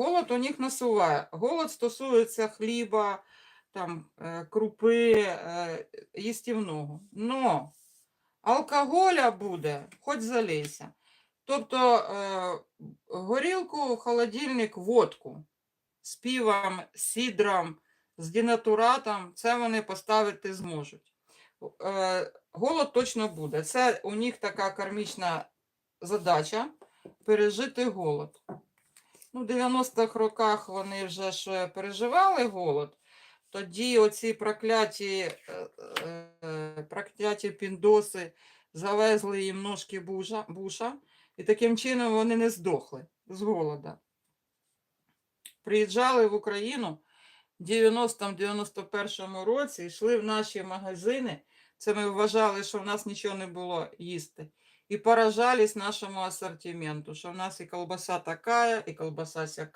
голод у них насуває. Голод стосується хліба, там, е, крупи, е, їстівного. Но алкоголя буде, хоч залейся. Тобто е, горілку холодильник, водку з півом, сідром, з дінатуратом, це вони поставити зможуть. Голод точно буде. Це у них така кармічна задача пережити голод. Ну, в 90-х роках вони вже ж переживали голод. Тоді оці прокляті, е, е, прокляті піндоси завезли їм ножки буша, буша, і таким чином вони не здохли з голода. Приїжджали в Україну в 90-91 році, йшли в наші магазини. Це ми вважали, що в нас нічого не було їсти. І поражались нашому асортименту, що в нас і колбаса така, і колбаса сяка.